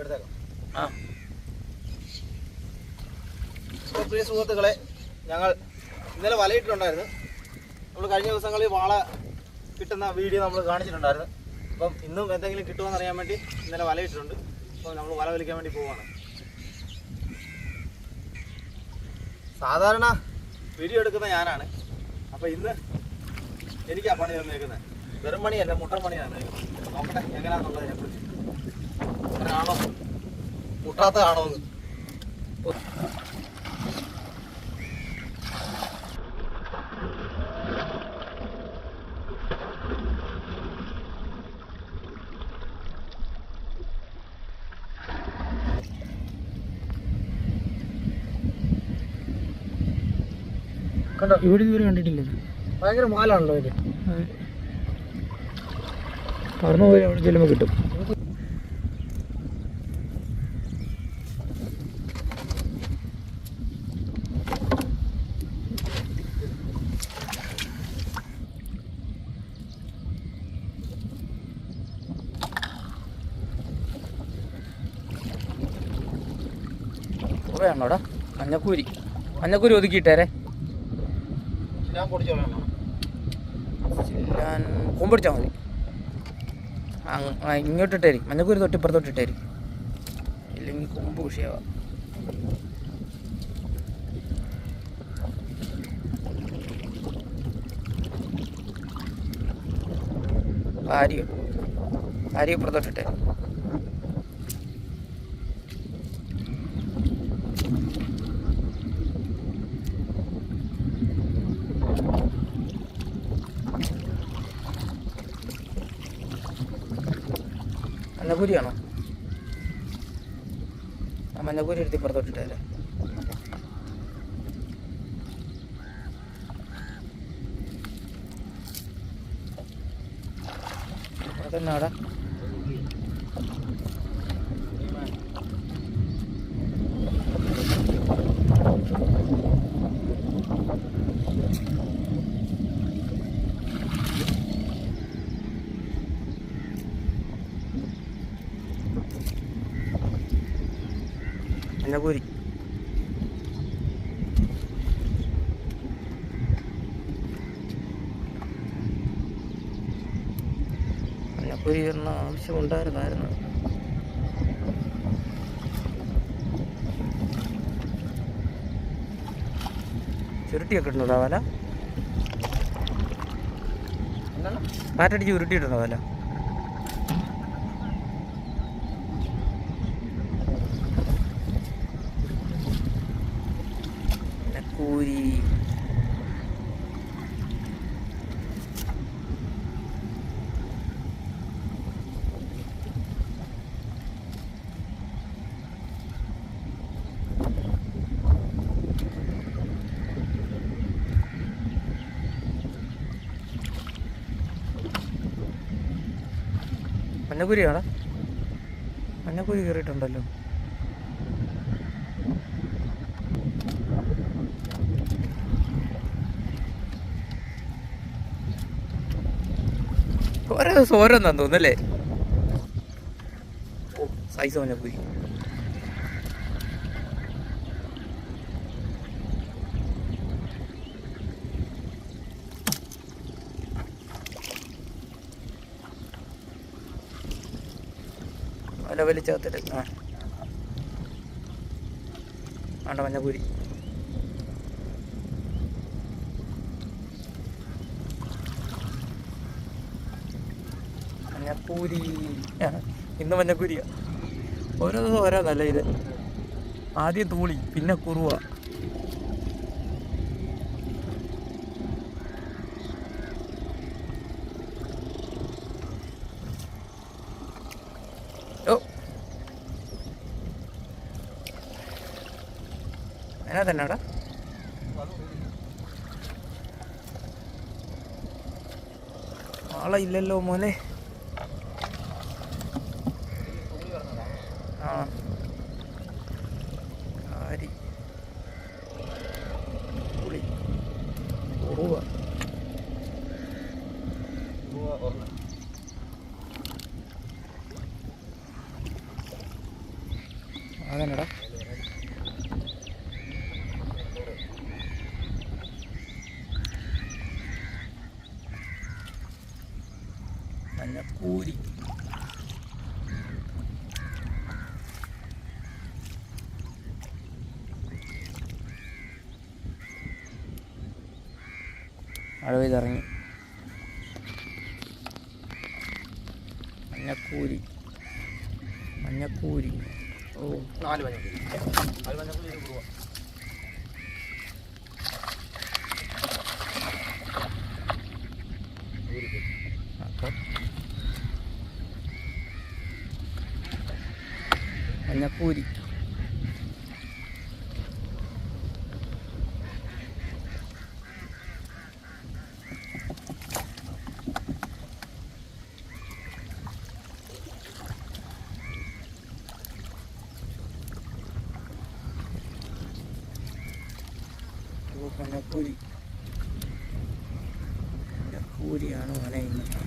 എടുത്തേക്കാം. പ്രിയ സുഹൃത്തുക്കളെ ഞങ്ങൾ ഇന്നലെ വലയിട്ടിട്ടുണ്ടായിരുന്നു. നമ്മൾ കഴിഞ്ഞ ദിവസങ്ങളിൽ വാള കിട്ടുന്ന വീഡിയോ നമ്മൾ കാണിച്ചിട്ടുണ്ടായിരുന്നു. അപ്പം ഇന്നും എന്തെങ്കിലും കിട്ടുമെന്ന് അറിയാൻ വേണ്ടി ഇന്നലെ വലയിട്ടിട്ടുണ്ട്. അപ്പോൾ നമ്മൾ വല വലിക്കാൻ വേണ്ടി പോവുകയാണ് സാധാരണ വീഡിയോ എടുക്കുന്ന ഞാനാണ്. അപ്പോൾ ഇന്ന് എനിക്കാ പണി തന്നേക്കുന്നത് വെറും പണിയല്ല മുട്ടൻ പണിയാണ്. നോക്കട്ടെ എങ്ങനെയാണെന്നുള്ളതിനെ കുറിച്ച് കൂട്ടാത്തതാണോ എന്ന്. കണ്ടോ? ഇവിടെ ഇതുവരെ കണ്ടിട്ടില്ല. ഭയങ്കര മാലാണല്ലോ ഇത്. പറന്നു പോയി അവിടെ ചെല്ലുമ്പോൾ കിട്ടും. കുറേയാണോടാ മഞ്ഞക്കൂരി. മഞ്ഞക്കൂരി ഒതുക്കിയിട്ടേരെ ഞാൻ കൊമ്പടിച്ചാൽ മതി. ഇങ്ങോട്ടിട്ടേരി. മഞ്ഞക്കൂരി തൊട്ട് ഇപ്പുറത്തോട്ടിട്ടേരി ഇല്ലെങ്കിൽ കൊമ്പ് വിഷയമാ ഭാര്യ ഭാര്യ ഇപ്പുറത്തോട്ടിട്ടേ മഞ്ഞക്കൂരിയാണോ. ആ മഞ്ഞക്കൂരി എടുത്ത് ഇപ്പുറത്തോട്ടിട്ടേ അതന്നെ അവിടെ മഞ്ഞക്കൂരി മഞ്ഞക്കുരി എന്ന ആവശ്യമുണ്ടായിരുന്നായിരുന്നു ചുരുട്ടിയൊക്കെ ഇട്ടുണ്ടോ വല? കാറ്റടിച്ച് ഉരുട്ടിയിട്ടുണ്ടോ വല മഞ്ഞക്കൂരി മഞ്ഞക്കുരി കയറിയിട്ടുണ്ടല്ലോ ഓരോ ദിവസം ഓരോന്നാന്ന് തോന്നുന്നല്ലേ? ഓ അവനെ പോയി. വല വലിച്ചകത്തിട്ട് ആ. വേണ്ട മഞ്ഞപ്പൂരി ആ, ഇന്ന് മഞ്ഞപ്പൂരിയാ ഓരോ ദിവസം ഓരോ നല്ല ഇത്. ആദ്യം തൂളി പിന്നെ കുറുവ. ആളെ ഇല്ലല്ലോ മോനെ. അതെന്നടാ. മഞ്ഞപ്പൂരി മഴ പെയ്തിറങ്ങി മഞ്ഞക്കൂരി മഞ്ഞക്കൂരി നാല് ഒരു കുറുവ അപ്പം മഞ്ഞക്കൂരി ഓ, മഞ്ഞക്കൂരി മഞ്ഞക്കൂരിയാണ് മനയുന്നത്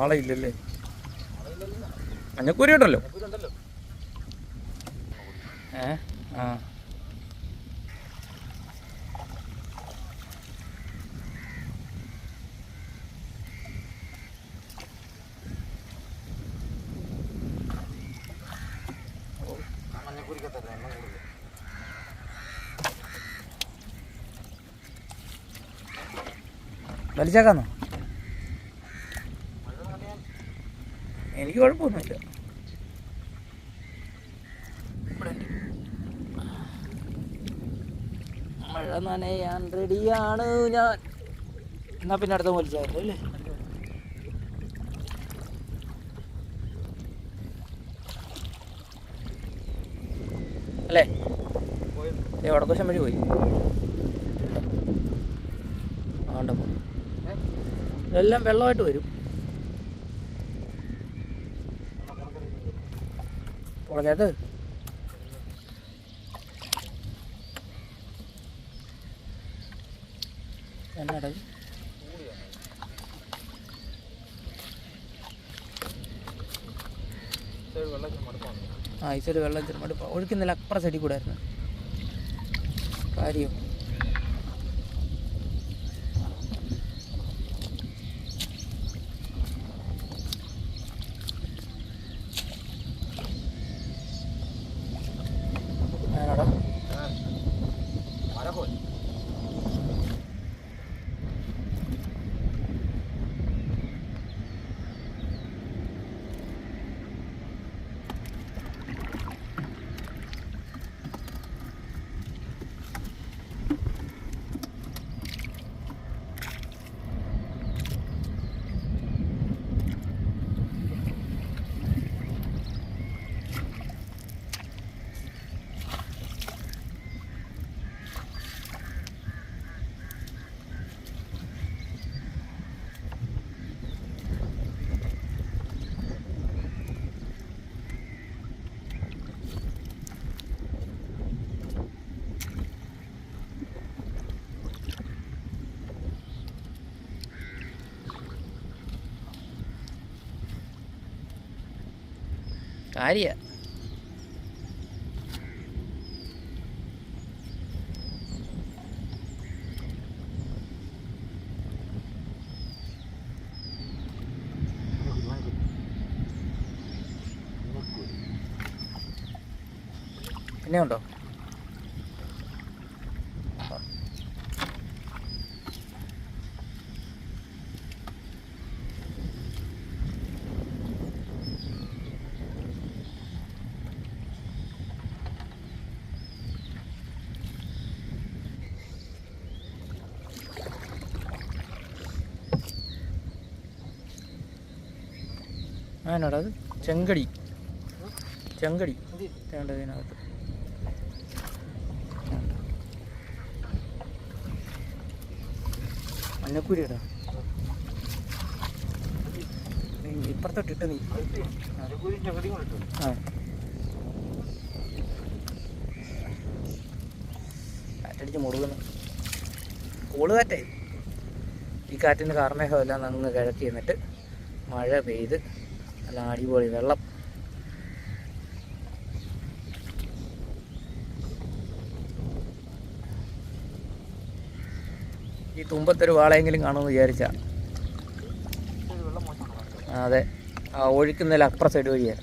ആളയില്ലല്ലേ? മഞ്ഞക്കൂരി ഉണ്ടല്ലോ. ഏ? ആ. വലിച്ചേക്കാന്നോ? എനിക്ക് കുഴപ്പമൊന്നുമില്ല. മഴ നനയാൻ റെഡിയാണ് ഞാൻ. എന്നാ പിന്നെ അടുത്ത വലിച്ചായിരുന്നു അല്ലേ? അല്ലേ? വടക്കോശം വഴി പോയി. ഇതെല്ലാം വെള്ളമായിട്ട് വരും. മടുപ്പാണ് ആ ഈ വെള്ളം ഇച്ചിരി മടുപ്പ. ഒഴുക്കുന്നില്ല അപ്പുറ സൈഡിൽ കൂടെ ആയിരുന്നു. കാര്യം ആണോടാ മഴ പോയി കാര്യ. പിന്നെ ആനോടാ അത്? ചെങ്കടി. ചെങ്കടി. തേണ്ടതിനകത്ത് മഞ്ഞക്കുരിയടാ ഇപ്പുറത്തോട്ട് ഇട്ട് നീ ആ. കാറ്റടിച്ച് മുറുകുന്നു. കോൾ കാറ്റേ ഈ കാറ്റിന് കാർമേഹമെല്ലാം നന്ന് കിഴക്കി എന്നിട്ട് മഴ പെയ്ത് നല്ല അടിപൊളി വെള്ളം. ഈ തുമ്പത്തൊരു വാളയെങ്കിലും കാണുമെന്ന് വിചാരിച്ച. അതെ. ആ ഒഴുക്കുന്നതിൽ അപ്പുറ സൈഡ് വഴിയാണ്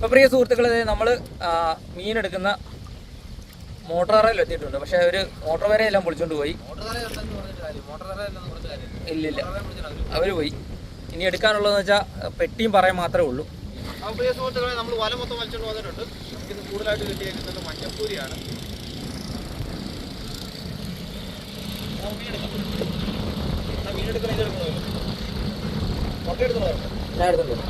അപ്പോൾ പ്രിയ സുഹൃത്തുക്കളെ നമ്മൾ മീനെടുക്കുന്ന മോട്ടോർ അറയിൽ എത്തിയിട്ടുണ്ട്. പക്ഷെ അവർ മോട്ടോർ വരെ എല്ലാം പൊളിച്ചോണ്ട് പോയി. ഇല്ലില്ല. അവർ പോയി. ഇനി എടുക്കാനുള്ളതെന്ന് വെച്ചാൽ പെട്ടിയും പറയാൻ മാത്രമേ ഉള്ളൂ. അപ്പോൾ പ്രിയ സുഹൃത്തുക്കളെ നമ്മൾ വല മൊത്തം വലിച്ചുകൊണ്ട് വന്നിട്ടുണ്ട്. നമുക്കിന്ന് കൂടുതലായിട്ട് കിട്ടിയേക്കുന്നത് മഞ്ഞപ്പൂരിയാണ്. മീനെടുക്കണം ഇതെടുക്കണമല്ലോ ഞാൻ എടുത്തോണ്ട്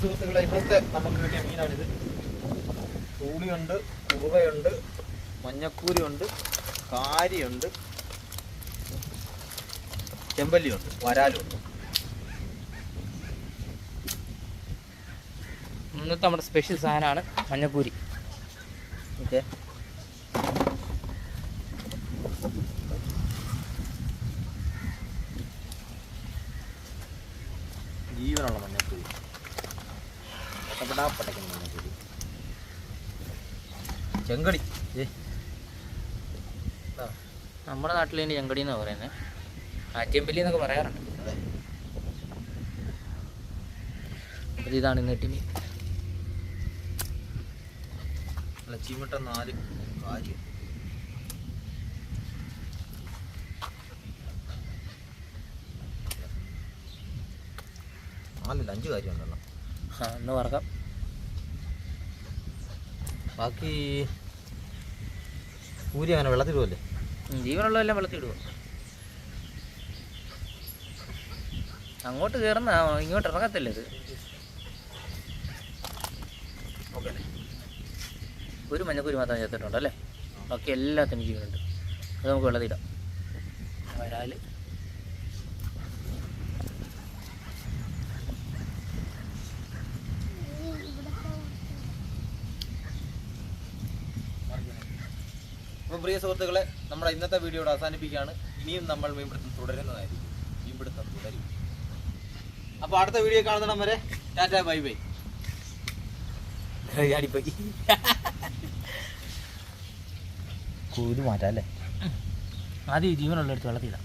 പ്രിയ സുഹൃത്തുക്കളെ ഇന്നത്തെ നമുക്ക് കിട്ടിയ മീനാണിത്. തൂളിയുണ്ട് കുറുവയുണ്ട് മഞ്ഞക്കൂരിയുണ്ട് കാരിയുണ്ട് ചെമ്പല്ലിയുണ്ട് വരാലുണ്ട്. ഇന്നത്തെ നമ്മുടെ സ്പെഷ്യൽ സാധനമാണ് മഞ്ഞക്കൂരി. ഓക്കെ ജീവനുള്ള മഞ്ഞപ്പൂരി പട്ടപ്പെടാ പട്ടക്കുന്ന മഞ്ഞപ്പൂരി ചെങ്കടി ഏ നമ്മുടെ നാട്ടിൽ തന്നെ ചെങ്കടി എന്നാണ് പറയുന്നത് ആറ്റിയമ്പല്ലി എന്നൊക്കെ പറയാറുണ്ട്. അപ്പോൾ ഇതാണ് ഇന്ന് കിട്ടിയ മീൻ അല്ല ചീമട്ട നാല് കാര്യം നാലില്ല അഞ്ച് കാര്യം ഉണ്ടല്ലോ. ആ ഒന്ന് വറക്കാം ബാക്കി പൂരി അങ്ങനെ വെള്ളത്തിൽ ഉം, ജീവനുള്ളതെല്ലാം വെള്ളത്തിൽ ഇടുക അങ്ങോട്ട് കയറുന്ന ഇങ്ങോട്ട് ഇറങ്ങത്തില്ല ഇത്. ഒരു മഞ്ഞക്കൂരി മാത്രം ചേർത്തിട്ടുണ്ട് അല്ലേ? ബാക്കി എല്ലാത്തിനും ജീവനുണ്ട് അത് നമുക്ക് വെള്ളത്തിടാം വരാൽ അപ്പോൾ പ്രിയ സുഹൃത്തുക്കളെ നമ്മുടെ ഇന്നത്തെ വീഡിയോ ഇവിടെ അവസാനിപ്പിക്കുകയാണ്. ഇനിയും നമ്മൾ മീൻപിടുത്തം തുടരുന്നതായിരിക്കും. മീൻപിടുത്തം തുടരും. അപ്പോൾ അടുത്ത വീഡിയോ കാണുന്നിടം വരെ ടാറ്റ ബൈ ബൈ. അടിപ്പോയി കൂതി മാറ്റാം അല്ലേ? ആദ്യം ജീവനുള്ള എടുത്ത് വെള്ളത്തിടാം